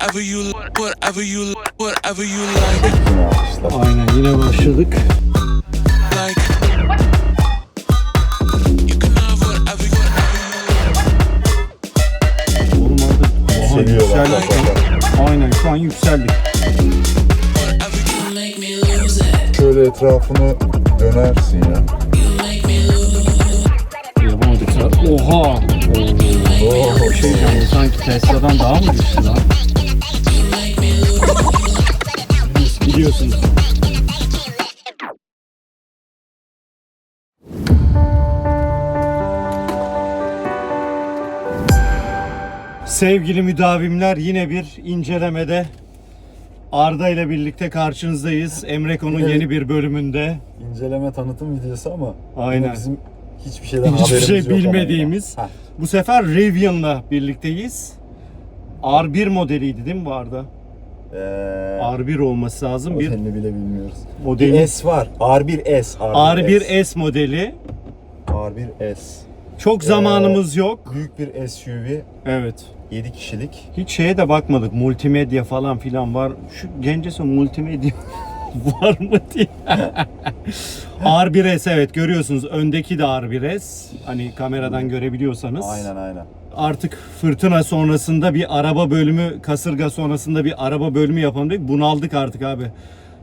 whatever you, whatever you, whatever you like. Aynen yine başladık. like. You can have whatever, you Oğlum Seviyorlar. Yükseldik. Aynen şu an yükseldik. whatever you make me lose it. Şöyle etrafını dönersin ya. Yapamadık sa- Oha. Oo. Şey bu sanki Tesla'dan daha mı güçlü lan? Biliyorsunuz. Sevgili müdavimler yine bir incelemede Arda ile birlikte karşınızdayız. Emreko'nun Evet. yeni bir bölümünde. İnceleme tanıtım videosu ama Aynen. bizim hiçbir şeyden Hiçbir haberimiz şey yok ama bilmediğimiz. yine. Heh. Bu sefer Rivian'la birlikteyiz. R1 modeliydi değil mi bu arada? Ee, R1 olması lazım. Bir modelini bile bilmiyoruz. modeli. Bir S var. R1S. R1S modeli. R1S. Çok Ee, zamanımız yok. Büyük bir SUV. Evet. 7 kişilik. Hiç şeye de bakmadık. Multimedya falan filan var. Şu gencesi multimedya var mı diye. R1S evet görüyorsunuz. Öndeki de R1S. Hani kameradan görebiliyorsanız. Aynen aynen. Artık fırtına sonrasında bir araba bölümü, kasırga sonrasında bir araba bölümü yapalım dedik. Bunaldık artık abi.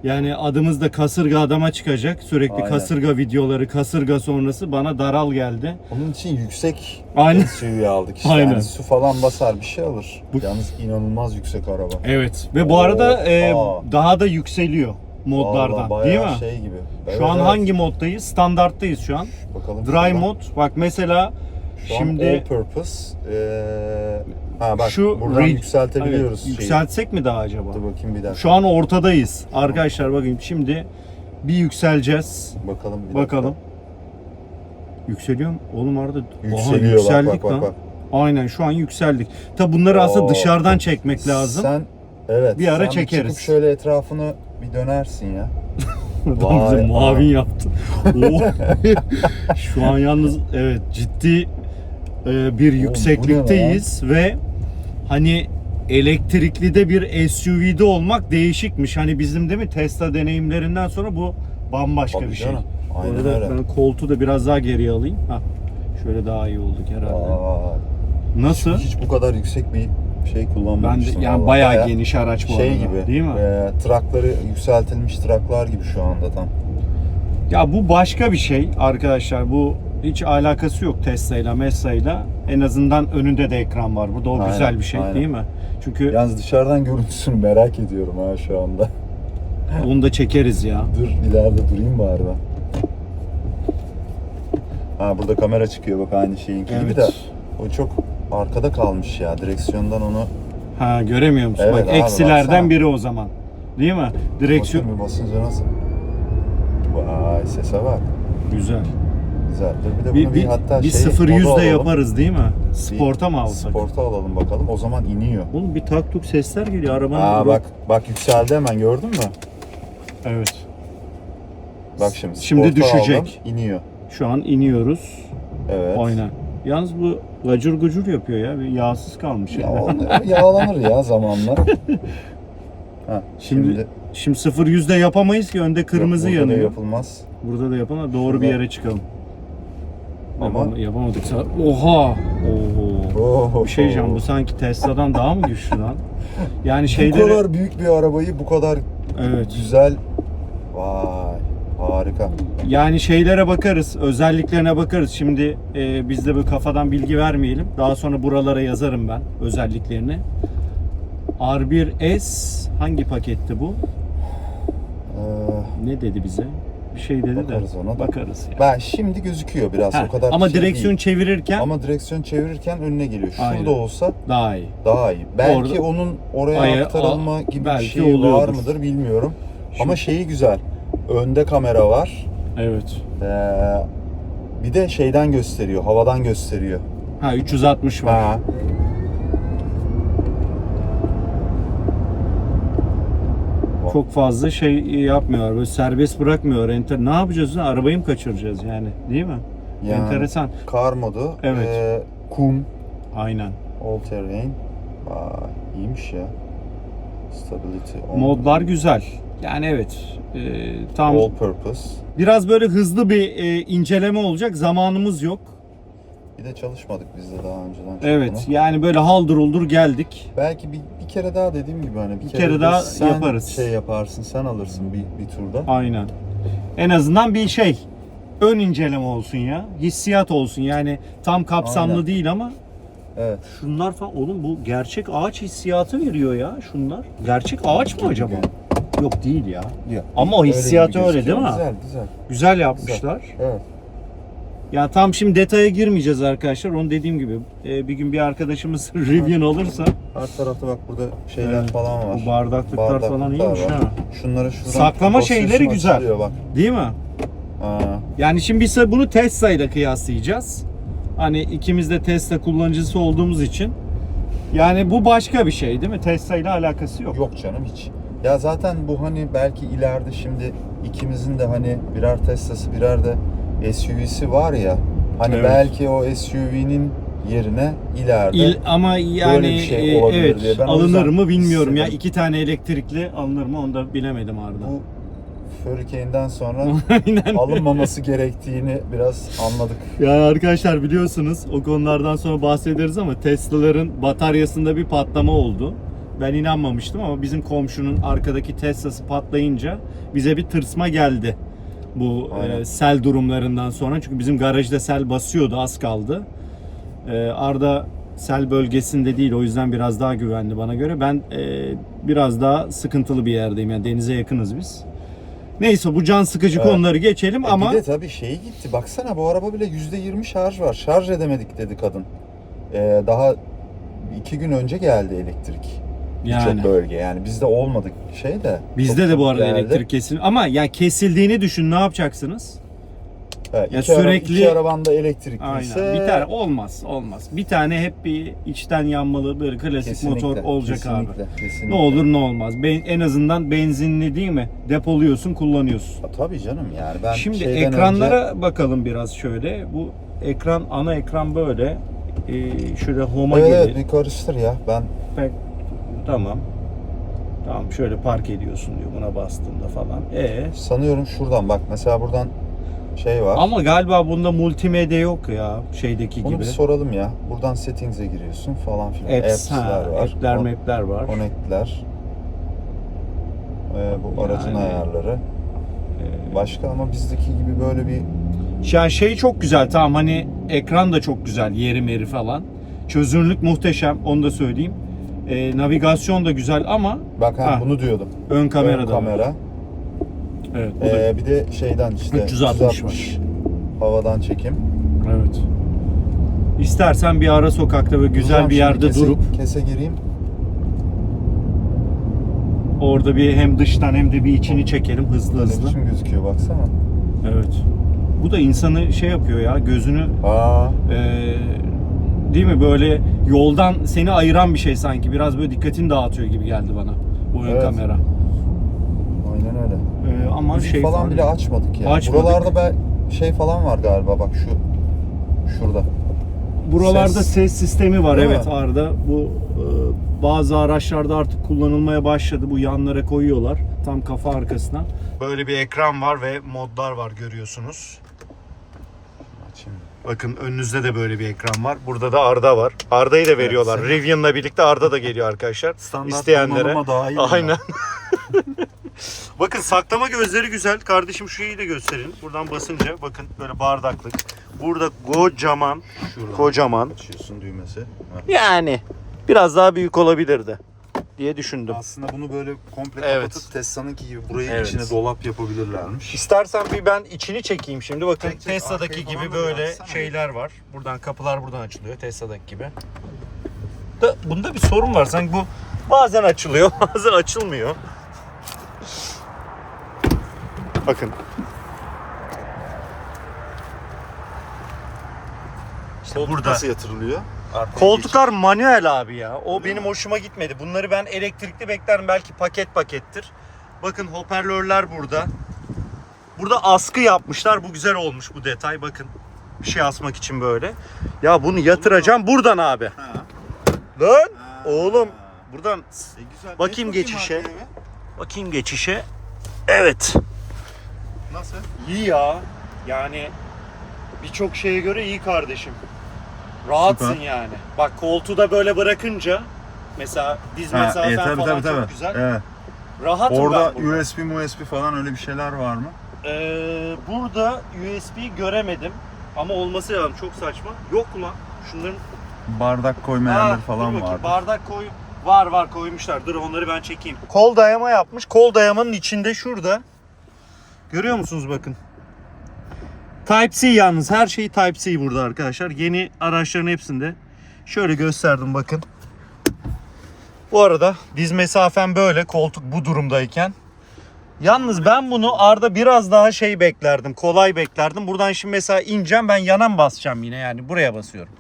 Yani adımız da kasırga adama çıkacak. Sürekli Aynen. kasırga videoları, kasırga sonrası bana daral geldi. Onun için yüksek Aynen. SUV aldık işte. Aynen. Yani su falan basar bir şey alır. Bu- Yalnız inanılmaz yüksek araba. Evet. Ve bu arada e, daha da yükseliyor modlardan. Vallahi değil mi? şey gibi. Şu Evet, an evet. hangi moddayız? Standarttayız şu an. Bakalım. Dry mod. Bak mesela Şu şimdi all purpose. Ee, ha bak şu buradan rig- yükseltebiliyoruz Evet, yükseltsek mi daha acaba? Dur bakayım bir dakika. Şu an ortadayız. Arkadaşlar bakın şimdi bir yükseleceğiz. bakalım bir dakika. Bakalım. Yükseliyor mu? Oğlum arada Yükseliyor Oha, yükseldik bak bak lan. bak. bak. Aynen şu an yükseldik. Tabi bunları aslında Oo. dışarıdan çekmek lazım. Sen evet. Bir ara sen çekeriz. Çıkıp şöyle etrafını bir dönersin ya. Adam bize vay. yaptı. Şu an yalnız evet ciddi e, bir yükseklikteyiz ve hani elektrikli de bir SUV'de olmak değişikmiş. Hani bizim değil mi Tesla deneyimlerinden sonra bu bambaşka Tabii bir şey. canım. Aynen öyle. ben koltuğu da biraz daha geriye alayım. Ha. Şöyle daha iyi olduk herhalde. Aa, Nasıl? hiç bu kadar yüksek bir şey Ben de kullanmamıştım. yani vallahi. bayağı, geniş araç bu Şey arada. gibi. Değil mi? E, trakları yükseltilmiş traklar gibi şu anda tam. Ya bu başka bir şey arkadaşlar. Bu hiç alakası yok Tesla ile Mesla ile. En azından önünde de ekran var. Bu da o Aynen, güzel bir şey aynen. değil mi? Çünkü Yalnız dışarıdan görüntüsünü merak ediyorum ha şu anda. onu da çekeriz ya. Dur ileride durayım bari ben. Ha burada kamera çıkıyor bak aynı gibi Evet. de o çok arkada kalmış ya direksiyondan onu Ha göremiyor musun? Evet Bak abi, eksilerden baksana. biri o zaman. Değil mi? Direksiyon basınca nasıl? Vay sese bak. güzel. Güzel. Dur bir de Bir, bunu bir, bir, hatta bir şey, 0 moda 100 de alalım. yaparız değil mi? Sporta mı alsak? Sporta alalım bakalım. O zaman iniyor. Oğlum bir tak tuk sesler geliyor arabanın. Aa bak bak yükseldi hemen gördün mü? Evet. Bak şimdi. Şimdi düşecek. aldım, iniyor. Şu an iniyoruz. Evet. Aynen. Yalnız bu gacur gucur yapıyor ya. Bir yağsız kalmış. Ya, yani. yağlanır ya zamanla. Ha, Şimdi, şimdi, şimdi 0 yüzde yapamayız ki önde kırmızı Yok, burada da yanıyor. yapılmaz. Burada da yapalım. Doğru Şurada. bir yere çıkalım. Ama- Yapama- yapamadık. Sa- Oha. Oho. Oh, Bir şey diyeceğim bu sanki Tesla'dan daha mı güçlü lan? Yani Bu şeyleri kadar büyük bir arabayı bu kadar evet. güzel. Vay harika. Yani şeylere bakarız, özelliklerine bakarız. Şimdi e, biz de bu kafadan bilgi vermeyelim. Daha sonra buralara yazarım ben özelliklerini. R1S hangi paketti bu? Ee, Ne dedi bize? Bir şey dedi Bakarız de. ona da. Bakarız ya. ben şimdi gözüküyor biraz Ha, o kadar ama şey direksiyon değil. çevirirken Ama direksiyon çevirirken önüne geliyor. Şurada Aynen. olsa daha iyi. daha iyi. Belki Orada- onun oraya Aya- aktarılma a- gibi bir şey var oluyordur. mıdır bilmiyorum. Şu- Ama şeyi güzel. Önde kamera var. Evet. Ee, bir de şeyden gösteriyor, havadan gösteriyor. Ha 360 var. Ha. Çok fazla şey yapmıyor. Böyle serbest bırakmıyor. Enter. Ne yapacağız? lan? Arabayı mı kaçıracağız yani? Değil mi? Yani Enteresan. Kar modu. Evet. ee, kum. Aynen. All terrain. Aa, iyiymiş ya. Stability on. Modlar güzel. Yani evet. e, tam All purpose. biraz böyle hızlı bir e, inceleme olacak. Zamanımız yok. Bir de çalışmadık biz de daha önceden. çok Evet. bunu. Yani böyle haldır uldur geldik. Belki bir, bir kere daha dediğim gibi hani bir, kere, de daha sen yaparız. şey yaparsın sen alırsın bir, bir turda. Aynen. En azından bir şey ön inceleme olsun ya. Hissiyat olsun. Yani tam kapsamlı Aynen. değil ama Evet. şunlar falan oğlum bu gerçek ağaç hissiyatı veriyor ya şunlar. Gerçek ağaç mı acaba? Yok değil ya. Yok. Ama o hissiyatı gibi öyle değil gözüküyor. mi? Güzel güzel. Güzel yapmışlar. Evet. Ya tam şimdi detaya girmeyeceğiz arkadaşlar. Onu dediğim gibi e, bir gün bir arkadaşımız review alırsa Her tarafta bak burada şeyler Evet. falan var. bu bardaklıklar falan iyiymiş var. ha. Şunları şuradan Saklama basıyorsun, şeyleri güzel. açılıyor Bak. Değil mi? Aa, Yani şimdi biz bunu Tesla ile kıyaslayacağız. Hani ikimiz de Tesla kullanıcısı olduğumuz için. Yani bu başka bir şey değil mi? Tesla ile alakası yok. yok canım hiç. Ya zaten bu hani belki ileride şimdi ikimizin de hani birer Tesla'sı birer de SUV'si var ya. Hani Evet. belki o SUV'nin yerine ileride İl- ama yani bir şey e, olabilir evet diye. Ben alınır mı bilmiyorum ya. iki tane elektrikli alınır mı onu da bilemedim Arda. bu Hurricane'den sonra alınmaması gerektiğini biraz anladık. Ya arkadaşlar biliyorsunuz o konulardan sonra bahsederiz ama Tesla'ların bataryasında bir patlama oldu. Ben inanmamıştım ama bizim komşunun arkadaki Tesla'sı patlayınca bize bir tırsma geldi. Bu Aynen. e, sel durumlarından sonra çünkü bizim garajda sel basıyordu az kaldı. E, Arda sel bölgesinde değil o yüzden biraz daha güvenli bana göre. Ben e, biraz daha sıkıntılı bir yerdeyim yani denize yakınız biz. Neyse bu can sıkıcı Evet. konuları geçelim E ama Bir de tabii şeyi gitti. Baksana bu araba bile %20 şarj var. Şarj edemedik dedi kadın. Ee, daha iki gün önce geldi elektrik. Yani. Birçok bölge yani bizde olmadık şey de. Bizde de bu arada geldi. elektrik kesin. Ama ya kesildiğini düşün ne yapacaksınız? Evet, Ya iki ara- sürekli- iki arabanda elektrikliyse Aynen. Bir tane olmaz, olmaz. Bir tane hep bir içten yanmalı böyle klasik Kesinlikle, motor olacak abi. kesinlikle, Kesinlikle. Ne olur ne olmaz. Ben, en azından benzinli değil mi? Depoluyorsun, kullanıyorsun. Ha, Tabii canım yani ben Şimdi ekranlara bakalım biraz şöyle. Bu ekran ana ekran böyle. Ee, şöyle home'a önce... Evet, gelir. evet bir karıştır ya. Ben Pek- Tamam. Tamam şöyle park ediyorsun diyor buna bastığında falan. E sanıyorum şuradan bak mesela buradan şey var. Ama galiba bunda multimedya yok ya şeydeki Onu gibi. bir soralım ya. Buradan settings'e giriyorsun falan filan. Apps, ha, Apps'ler var. app'ler, Kon- map'ler var. Connect'ler. Ee, bu aracın Yani- ayarları. Ee, Başka ama bizdeki gibi böyle bir Yani şey çok güzel tamam hani ekran da çok güzel yeri meri falan. Çözünürlük muhteşem onu da söyleyeyim. Ee, navigasyon da güzel ama bak ha, Ha, bunu diyordum. ön kamera Ön da var. kamera. Evet, bu da- Ee, bir de şeyden işte 360 var. havadan çekim. evet. İstersen bir ara sokakta böyle güzel Duracağım bir şimdi, yerde kese, durup kese gireyim. orada bir hem dıştan hem de bir içini çekelim hızlı Ne hızlı. biçim gözüküyor baksana. Evet. Bu da insanı şey yapıyor ya gözünü Aa, Ee, değil mi böyle yoldan seni ayıran bir şey sanki biraz böyle dikkatini dağıtıyor gibi geldi bana bu ön Evet. kamera. aynen öyle. Ee, ama Müzik şey falan bile açmadık ya. Açmadık. Buralarda ben şey falan var galiba bak şu şurada. buralarda ses. ses, sistemi var Değil evet mi? Arda. Bu e, bazı araçlarda artık kullanılmaya başladı. Bu yanlara koyuyorlar tam kafa arkasına. Böyle bir ekran var ve modlar var görüyorsunuz. Bakın önünüzde de böyle bir ekran var. Burada da Arda var. Arda'yı da veriyorlar. sen- Rivian'la birlikte Arda da geliyor arkadaşlar. İsteyenlere. dahil Aynen. bakın saklama gözleri güzel. Kardeşim şu iyi de gösterin. Buradan basınca bakın böyle bardaklık. Burada kocaman, Şuradan kocaman. açıyorsun düğmesi. Ha. Yani biraz daha büyük olabilirdi diye düşündüm. Aslında bunu böyle komple Evet. kapatıp Tesla'nınki gibi burayı Evet. içine dolap yapabilirlermiş. İstersen bir ben içini çekeyim şimdi. Bakın Çek, çek. Tesla'daki gibi böyle şeyler var. Buradan kapılar buradan açılıyor Tesla'daki gibi. Da bunda bir sorun var. Sanki bu bazen açılıyor, bazen açılmıyor. Bakın. İşte burada. Nasıl yatırılıyor? Arkaya Koltuklar manuel abi ya. O benim hoşuma gitmedi. Bunları ben elektrikli beklerim. Belki paket pakettir. Bakın hoparlörler burada. Burada askı yapmışlar. Bu güzel olmuş bu detay. Bakın. Bir şey asmak için böyle. Ya bunu yatıracağım buradan abi. Ha. Lan Ha. oğlum Buradan E, güzel. Bakayım Geç geçişe. bir. bakayım geçişe. Evet. Nasıl? İyi ya. Yani birçok şeye göre iyi kardeşim. Rahatsın Süper. yani. Bak koltuğu da böyle bırakınca mesela diz Ha, mesafen e, tabii, falan tabii, çok tabii. güzel. Evet. Rahatım Orada ben burada. USB, USB falan öyle bir şeyler var mı? Ee, burada USB göremedim ama olması lazım. Çok saçma. Yok ulan. Şunların Bardak koyma Aa, yerleri dur falan bakayım. vardı. Bardak koy. Var var koymuşlar. Dur onları ben çekeyim. Kol dayama yapmış. Kol dayamanın içinde şurada. Görüyor musunuz bakın. Type-C yalnız. Her şey Type-C burada arkadaşlar. Yeni araçların hepsinde. Şöyle gösterdim bakın. Bu arada diz mesafen böyle koltuk bu durumdayken. Yalnız ben bunu Arda biraz daha şey beklerdim. Kolay beklerdim. Buradan şimdi mesela ineceğim ben yanan basacağım yine yani buraya basıyorum.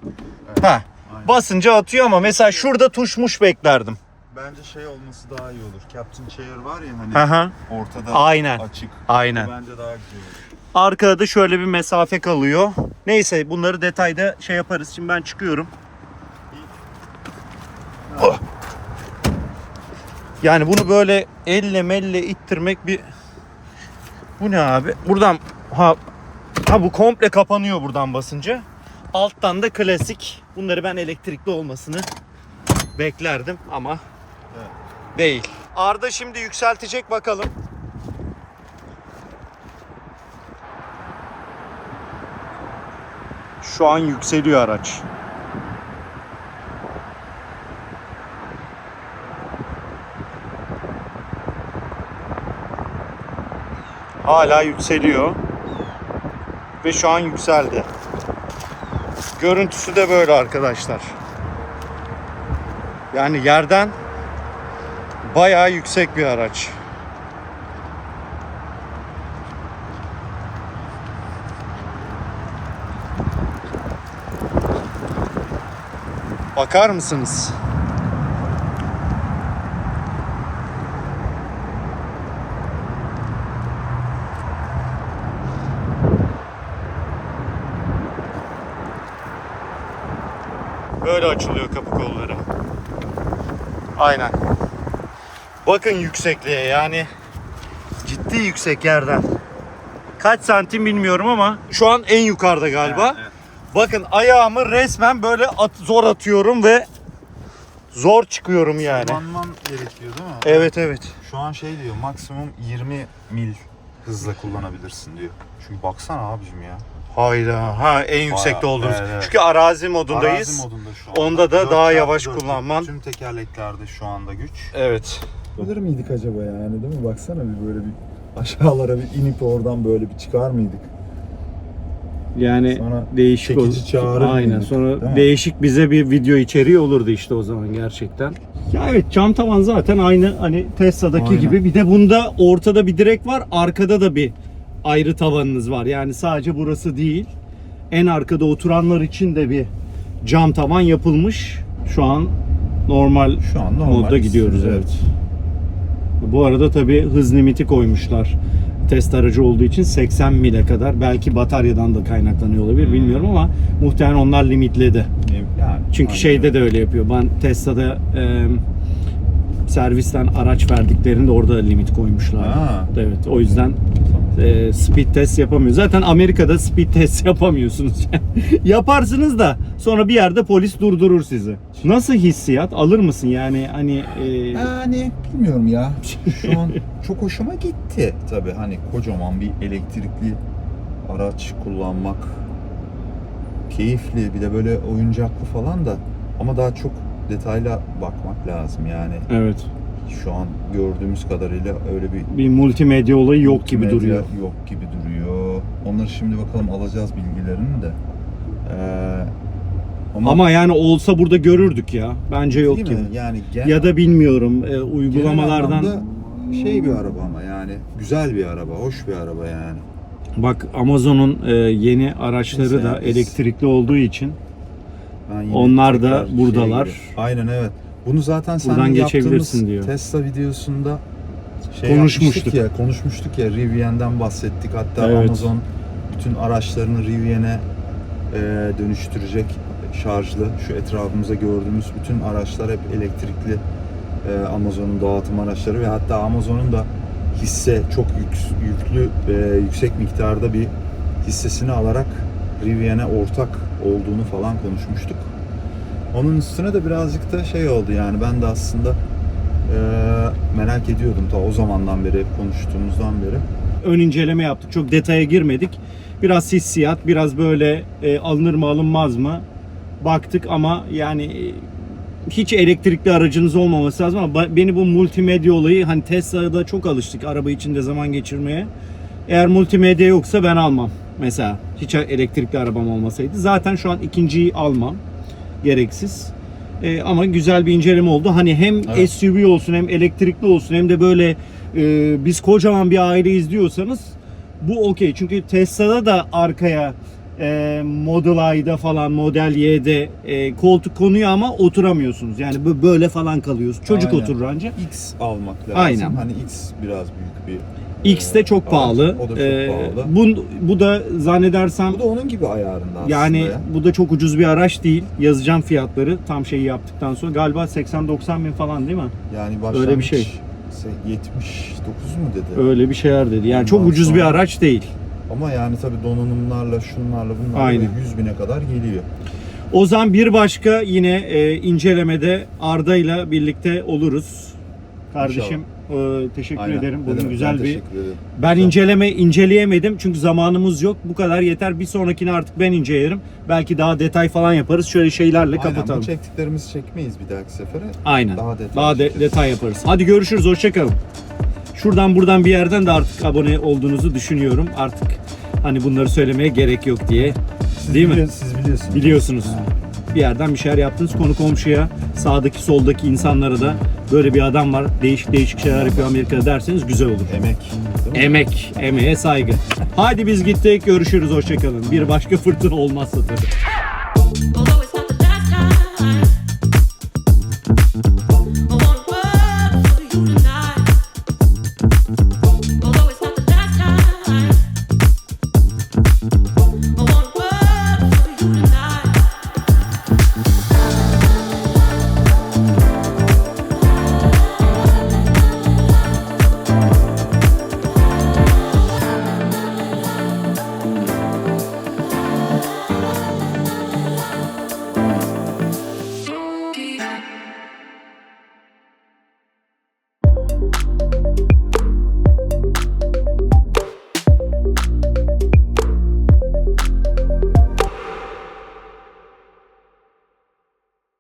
Ha. Aynen. Basınca atıyor ama mesela şurada tuşmuş beklerdim. Bence şey olması daha iyi olur. Captain Chair var ya hani Aha. ortada Aynen. açık. Aynen. Bu bence daha güzel olur. Arkada da şöyle bir mesafe kalıyor. Neyse bunları detayda şey yaparız. Şimdi ben çıkıyorum. Oh. Yani bunu böyle elle melle ittirmek bir... Bu ne abi? Buradan ha ha bu komple kapanıyor buradan basınca. Alttan da klasik. Bunları ben elektrikli olmasını beklerdim ama Evet. değil. Arda şimdi yükseltecek bakalım. Şu an yükseliyor araç. Hala yükseliyor. Ve şu an yükseldi. Görüntüsü de böyle arkadaşlar. Yani yerden bayağı yüksek bir araç. Bakar mısınız? Böyle açılıyor kapı kolları. Aynen. Bakın yüksekliğe yani ciddi yüksek yerden. Kaç santim bilmiyorum ama şu an en yukarıda galiba. Bakın ayağımı resmen böyle at- zor atıyorum ve zor çıkıyorum yani. Kullanman gerekiyor değil mi? Evet evet. Şu an şey diyor maksimum 20 mil hızla kullanabilirsin diyor. Çünkü baksana abicim ya. Hayda. Ha en yüksekte Bayağı, olduğumuz. evet, evet. Çünkü arazi modundayız. Arazi modunda şu an. Onda da daha yavaş kullanman. Tüm tekerleklerde şu anda güç. Evet. Alır mıydık acaba yani değil mi? Baksana bir böyle bir aşağılara bir inip oradan böyle bir çıkar mıydık? Yani Sonra değişik çekici ol- çağırır Aynen. mıydık, Sonra değil mi? değişik bize bir video içeriği olurdu işte o zaman gerçekten. Ya evet cam tavan zaten aynı hani Tesla'daki Aynen. gibi. Bir de bunda ortada bir direk var, arkada da bir ayrı tavanınız var. Yani sadece burası değil. En arkada oturanlar için de bir cam tavan yapılmış. Şu an normal şu an normal. modda gidiyoruz evet. Bu arada tabi hız limiti koymuşlar. Test aracı olduğu için 80 mile kadar. Belki bataryadan da kaynaklanıyor olabilir bilmiyorum ama muhtemelen onlar limitledi. Yani, Çünkü aynen şeyde de öyle yapıyor. Ben Tesla'da e, servisten araç verdiklerinde orada limit koymuşlar. Ha. Evet o yüzden e, speed test yapamıyor. Zaten Amerika'da speed test yapamıyorsunuz. Yaparsınız da sonra bir yerde polis durdurur sizi. Nasıl hissiyat? Alır mısın yani hani e, Yani bilmiyorum ya. Şu an çok hoşuma gitti. Tabii hani kocaman bir elektrikli araç kullanmak keyifli. Bir de böyle oyuncaklı falan da ama daha çok detayla bakmak lazım yani. evet Şu an gördüğümüz kadarıyla öyle bir bir multimedya olayı yok gibi duruyor. Yok gibi duruyor. Onları şimdi bakalım alacağız bilgilerini de. Ee, Ama yani olsa burada görürdük ya. Bence yok değil gibi. mi? Yani gen- Ya da bilmiyorum e, genel uygulamalardan şey bir araba ama yani güzel bir araba, hoş bir araba yani. bak Amazon'un e, yeni araçları Mesela da biz- elektrikli olduğu için Yine Onlar da tekrar buradalar. şeye. Aynen evet. Bunu zaten sen Buradan yaptığımız geçebilirsin diyor. Tesla videosunda şey Konuşmuştuk. yapmıştık ya, konuşmuştuk ya Rivian'dan bahsettik. Hatta Evet. Amazon bütün araçlarını Rivian'e e, dönüştürecek şarjlı. Şu etrafımızda gördüğümüz bütün araçlar hep elektrikli e, Amazon'un dağıtım araçları ve hatta Amazon'un da hisse çok yük- yüklü e, yüksek miktarda bir hissesini alarak Rivian'e ortak olduğunu falan konuşmuştuk. Onun üstüne de birazcık da şey oldu yani ben de aslında e, merak ediyordum ta o zamandan beri hep konuştuğumuzdan beri. ön inceleme yaptık. Çok detaya girmedik. Biraz hissiyat, biraz böyle e, alınır mı alınmaz mı baktık ama yani e, hiç elektrikli aracınız olmaması lazım ama beni bu multimedya olayı hani Tesla'da çok alıştık araba içinde zaman geçirmeye. Eğer multimedya yoksa ben almam mesela. Hiç elektrikli arabam olmasaydı. Zaten şu an ikinciyi almam. Gereksiz. E, ama güzel bir inceleme oldu. Hani hem Evet. SUV olsun hem elektrikli olsun hem de böyle e, biz kocaman bir aile izliyorsanız bu okey. Çünkü Tesla'da da arkaya e, Model Y'da falan Model Y'de e, koltuk konuyor ama oturamıyorsunuz. Yani bö- böyle falan kalıyorsunuz. Çocuk Aynen. oturur anca. X almak lazım. Aynen. Hani X biraz büyük bir X de çok pahalı. O da çok E, pahalı. Bu, bu da zannedersem Bu da onun gibi ayarında aslında yani ya. bu da çok ucuz bir araç değil. Yazacağım fiyatları tam şeyi yaptıktan sonra. Galiba 80-90 bin falan değil mi? Yani başlangıç öyle bir şey. se- 79 mu dedi? Öyle bir şeyler dedi. Yani çok Ondan ucuz bir sonra- araç değil. Ama yani tabii donanımlarla şunlarla bunlarla Aynen. böyle 100 bine kadar geliyor. O zaman bir başka yine e, incelemede Arda ile birlikte oluruz. Kardeşim e, teşekkür Aynen. ederim. Bugün demek, güzel bir. Ben inceleme inceleyemedim çünkü zamanımız yok. Bu kadar yeter. Bir sonrakini artık ben incelerim. Belki daha detay falan yaparız. Şöyle şeylerle Aynen, kapatalım. bu çektiklerimizi çekmeyiz bir dahaki sefere. Aynen. Daha detay Daha de- detay yaparız. Hadi görüşürüz. Hoşçakalın. Şuradan buradan bir yerden de artık abone olduğunuzu düşünüyorum. Artık hani bunları söylemeye gerek yok diye. Siz Değil mi? biliyor- Siz biliyorsunuz. Biliyorsunuz. Bir yerden bir şeyler yaptınız. Konu komşuya, sağdaki soldaki insanlara da böyle bir adam var. Değişik değişik şeyler yapıyor Amerika'da derseniz güzel olur. Emek. Emek, emeğe saygı. Hadi biz gittik, görüşürüz, hoşçakalın. Bir başka fırtına olmazsa tabii.